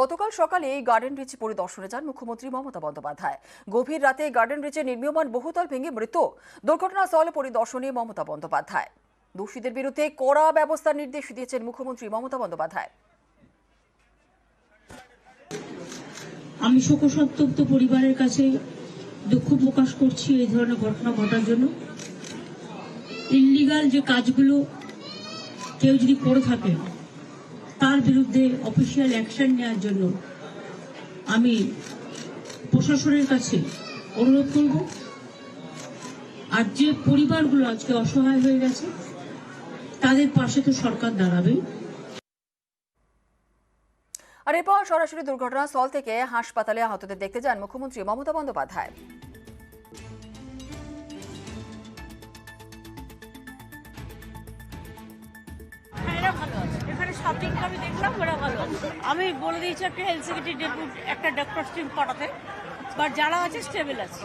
গতকাল সকালে garden rich পরিদর্শনে যান মুখ্যমন্ত্রী মমতা বন্দ্যোপাধ্যায়। গভীর রাতে গার্ডেন রিচে নির্মীয়মান বহুতল ভেঙে মৃত দুর্ঘটনাস্থল পরিদর্শনে মমতা বন্দ্যোপাধ্যায়। দোষীদের বিরুদ্ধে কড়া ব্যবস্থার নির্দেশ দিয়েছেন মুখ্যমন্ত্রী মমতা বন্দ্যোপাধ্যায়। আমি শোকসন্তপ্ত পরিবারের কাছে দুঃখ প্রকাশ করছি এই ধরনের ঘটনা ঘটার জন্য। ইল্লিগাল যে কাজগুলো কেউ যদি করে থাকে তার বিরুদ্ধে অফিসিয়াল অ্যাকশন নেওয়ার জন্য আমি প্রশাসনের কাছে অনুরোধ করব। আর যে পরিবারগুলো আজকে অসহায় হয়ে গেছে তাদের পাশে তো সরকার দাঁড়াবেই। আর এরপর সরাসরি দুর্ঘটনাস্থল থেকে হাসপাতালে আহতদের দেখতে যান মুখ্যমন্ত্রী মমতা বন্দ্যোপাধ্যায়। হ্যাঁ, এরা ভালো আছে। সব দিকটা আমি দেখলাম, ওরা ভালো। আমি বলে দিয়েছি একটা হেলথ সেক্রেটারি একটা ডক্টর টিম পাঠাতে। বাট যারা আছে স্টেবল আছে।